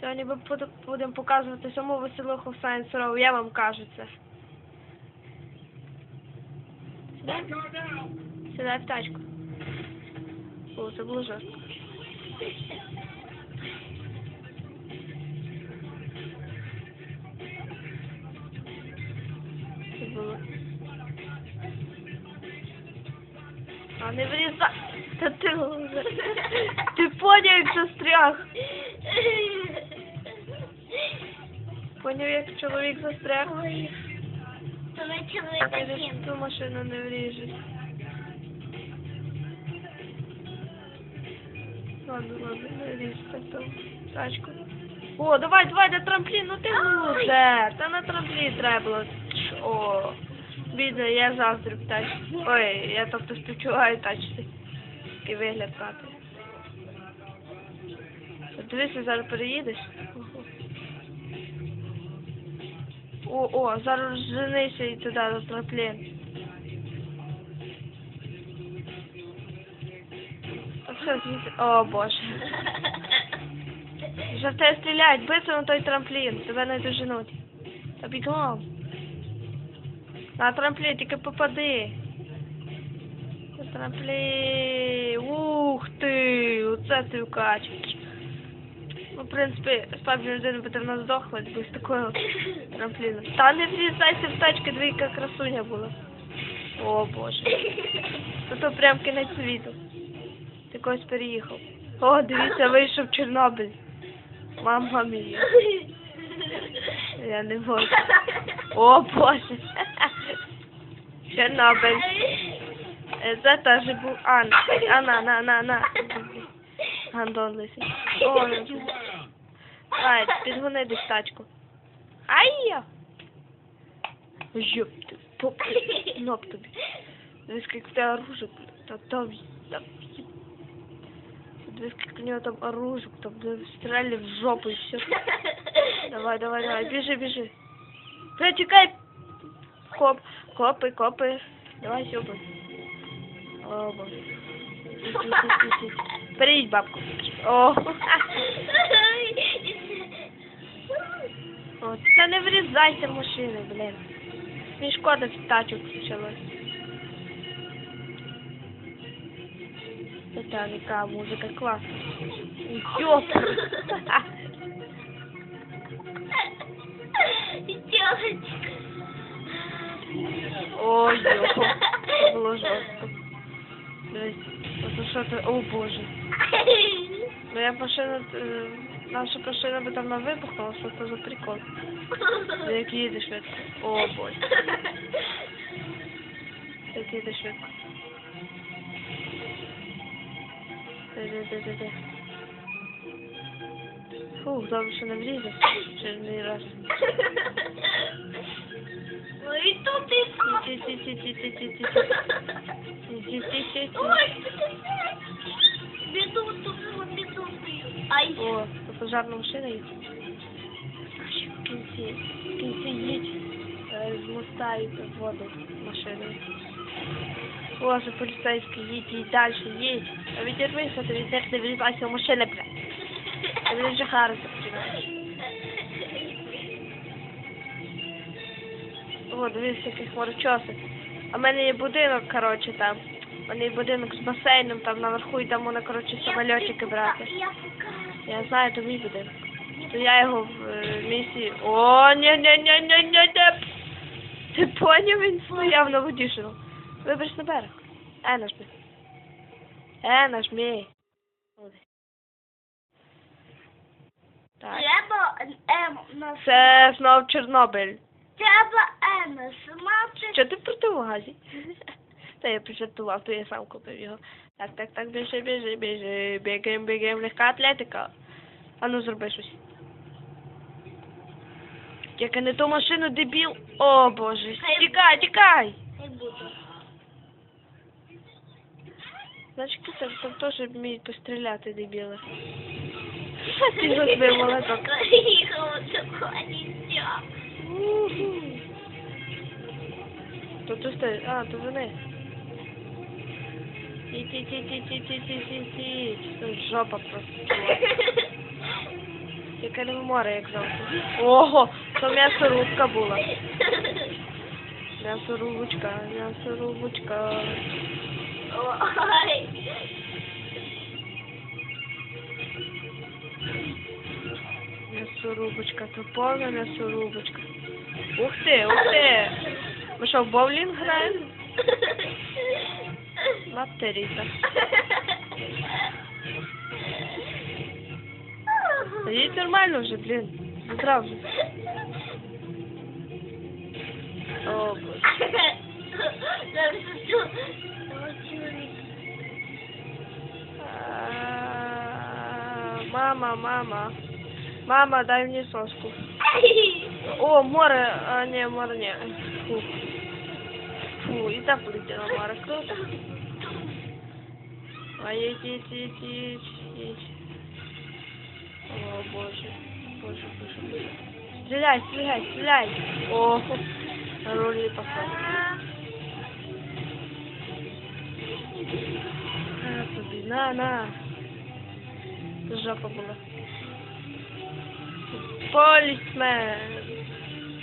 Сьогодні ми будемо показувати саму веселуху Science Row, я вам кажу це. Сідай, сідай в тачку. О, це було жорстко. Це було. А не врізай. Та ти. Ти поняв, як застряг. Поняв, як чоловік застряг. Ой. То ви Я чоловіка ж ту машину не вріжеш. Ладно, ладно, не вріж так тачку. О, давай, давай на трамплін, ну ти лузер. Та на трамплін треба було. О, бідно, я в тачці. Ой, я тобто співчуваю тачці. Такий вигляд мати. Дивися, зараз переїдеш. О, о, зараз женися і туди все, звідси. О, боже. Вже в тебе стріляють, бити на той трамплін, тебе не доженуть. Та бігом. На трамплін, тільки попади. На трамплін. Ух ти, оце ти вкачуєш. Ну, в принципі, справді людина би давно здохла, якби з такого трампліну. Та не врізайся в тачки, двійка красуня була. О боже. Та то прям кінець світу. Ти когось переїхав. О, дивіться, вийшов Чорнобиль. Мама мія. Я не можу. О боже. Чорнобиль. Це теж був Ан. А, на, на, на. Гандон лисий. О. Ай, підгони десь тачку. Ай! Ёп ты, поп ты, ног тобі. Дивись, як це оружие, та там, там, Дивись, як у нього там оружие, там, да, стріляли в жопу і все. Давай, давай, давай, біжи, біжи. Бля, чекай! Коп, копы, копы. Давай, сёпы. Оба. Приедь бабку. О. О, та не врізайся машини, блін. Мені шкода тачок почалось. Це яка музика класна. Йоп. Ой, йоп. Це було жорстко. Дивись. Ото що ти... О, боже. Моя машина... Наша машина би там вибухнула, що це за прикол. Як їде швидко. О, боже. Як їде швидко. Де-де-де-де-де. Фух, добре, що не влізе. Черний раз. Тут і Ті-ті-ті-ті-ті-ті-ті. Ті-ті-ті-ті. Ой, біду, тут біду. Ай. О, пожарна машина їде. В кінці, в кінці їдь е, з моста і в воду машиною. О, це поліцейський, їдь, їдь далі, їдь. А відірвися, ти від них не вилізайся в машини, блядь. Ти мене вже харити починаєш. О, дивись, який хмарочоси. А в мене є будинок, коротше, там. У мене є будинок з басейном, там наверху, і там можна, коротше, самольотики брати. Я. Я знаю, то мій будинок. То я його в е, місії. О, ні ні ні ні ні ні Ти поняв, він стояв на воді шину. Вибереш на берег. Е, нажми. Е, нажми. Так. Треба М на Це знов Чорнобиль. Треба М. Що ти в противогазі? Та я пожартував, то я сам купив його. Так, так, так, біжи, біжи, біжи, бігем, бігем, легка атлетика. А ну зроби щось. Тільки не ту машину, дебіл. О, боже, тікай, тікай. Значить, ти там, теж вміють постріляти, дебіли. Ти розбив молоток. Ти стоїш, а, то вони. ті Жопа просто. Тільки не море, як завжди. Ого, то м'ясорубка була. М'ясорубочка, м'ясорубочка. Ой. М'ясорубочка, то повна м'ясорубочка. Ух ти, ух ти. Ми що, в боулінг граємо? Матеріта. Їй нормально вже, блін. Зразу. О. А, Мама, мама. Мама, дай мне соску. О, море, а не, море не. Фу. Фу, и так полетело море, круто. Едь, едь, едь, едь, едь. О, боже, боже, боже, боже. Стреляй, стреляй, стреляй. О, не попал. На на. Жопа була. Полісмен.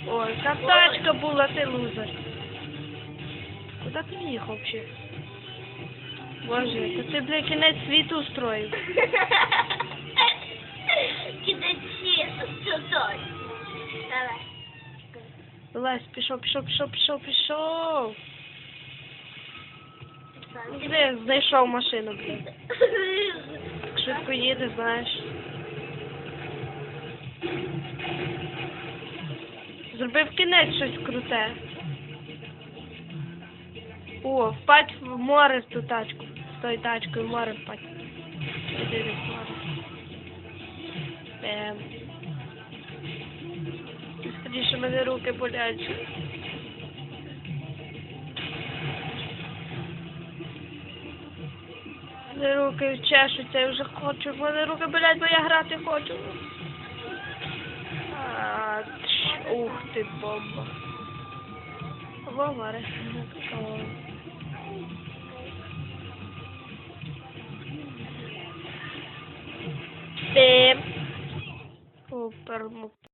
Ой, та тачка була, ти лузер. Куди ти їхав взагалі? Боже, та ти, бля, кінець світу устроїв. Давай. Вилазь, пішов, пішов, пішов, пішов, пішов. Де знайшов машину, блін. Швидко їде, знаєш. Зробив кінець щось круте. О, впать в море в ту тачку. З тою тачкою в море впать. Іди в море. Ем. Скоріше мене руки болять. Мене руки чешуться, я вже хочу. Мене руки болять, бо я грати хочу. А, тш, ух ти, бомба. Воваре. Ти. Супер,